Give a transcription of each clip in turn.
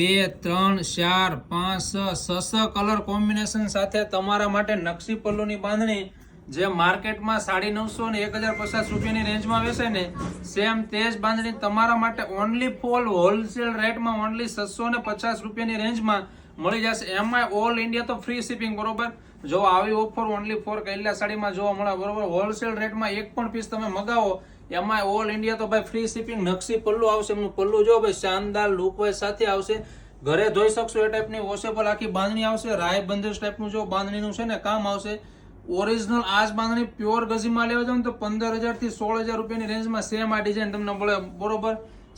બે, ત્રણ, ચાર, પાંચ, છ છ કલર કોમ્બિનેશન સાથે તમારા માટે નકશી પલ્લુની બાંધણી જે માર્કેટમાં સાડી નવસો ને એક હજાર પચાસ રૂપિયાની રેન્જમાં વેચે ને સેમ તે જ બાંધણી તમારા માટે ઓનલી ફોલ હોલસેલ રેટમાં ઓનલી છસો ને પચાસ રૂપિયાની રેન્જમાં મળી જશે. એમાં ઓલ ઇન્ડિયા તો ફ્રી શિપિંગ બરોબર? જો આવી ઓફર ઓનલી ફોર કૈલા સાડીમાં જોવા મળે, બરોબર? હોલસેલ રેટમાં એક પણ પીસ તમે મગાવો એમાં ઓલ ઇન્ડિયા તો ભાઈ ફ્રી શિપિંગ નકશી પલ્લુ આવશે, એમનું પલ્લુ જો ભાઈ શાનદાર લુક હોય, સાથે આવશે. ઘરે ધોઈ શકશો એ ટાઈપની વોશેબલ આખી બાંધણી આવશે, રાય બંધેજ ટાઈપનું જો બાંધણીનું છે ને કામ આવશે. ઓરિજિનલ આ બાંધણી પ્યોર ગઝીમાં લેવા જાવ ને તો પંદર હજારથી સોળ હજાર રૂપિયાની રેન્જમાં સેમ આ ડિઝાઇન તમને મળે. બરોબર?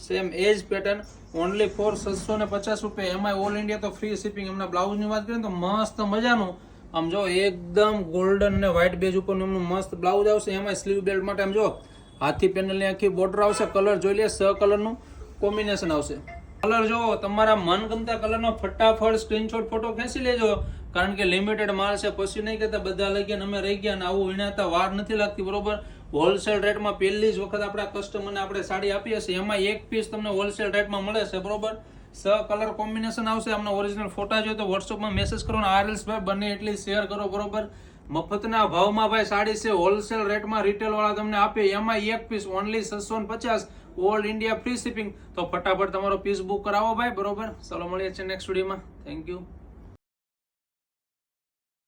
Same age pattern only for સાતસો ને પચાસ રૂપિયા. એમાં ઓલ ઇન્ડિયા તો ફ્રી શિપિંગ એમના બ્લાઉઝની વાત કરીએ તો મસ્ત મજાનું. આમ જો એકદમ ગોલ્ડન અને વ્હાઇટ બેજ ઉપરનું એમનું મસ્ત બ્લાઉઝ આવશે. એમાં સ્લીવ બેલ્ટ માટે આમ જો હાથી પેનલની આખી બોર્ડર આવશે કલર જોઈ લે, સ કલરનું કોમ્બિનેશન આવશે. કલર જો તમારા મનગમતા કલરનો ફટાફટ સ્ક્રીનશોટ ફોટો ખેંચી લેજો. કારણ કે લિમિટેડ માલ છે, પછી નહીં કહેતા બધા લઈ ગયા અમે રહી ગયા અને આવું વિણાતા વાર નથી લાગતી, બરોબર? હોલસેલ રેટમાં પહેલી જ વખત આપણા કસ્ટમરને આપણે સાડી આપીએ છીએ, એમાં એક પીસ તમને હોલસેલ રેટમાં મળે છે, બરોબર? સ કલર કોમ્બિનેશન આવશે અમને ઓરિજિનલ ફોટા જોઈએ તો વોટ્સઅપમાં મેસેજ કરો ને, આ રીલ્સ ભાઈ બંને એટલી શેર કરો, બરોબર? મફતના ભાવમાં ભાઈ સાડી છે હોલસેલ રેટમાં રિટેલ વાળા તમને આપે એમાં એક પીસ ઓનલી છસો પચાસ ઓલ ઇન્ડિયા ફ્રી શિપિંગ તો ફટાફટ તમારો પીસ બુક કરાવો ભાઈ, બરોબર? ચલો મળીએ છીએ નેક્સ્ટ વિડીયોમાં થેન્ક યુ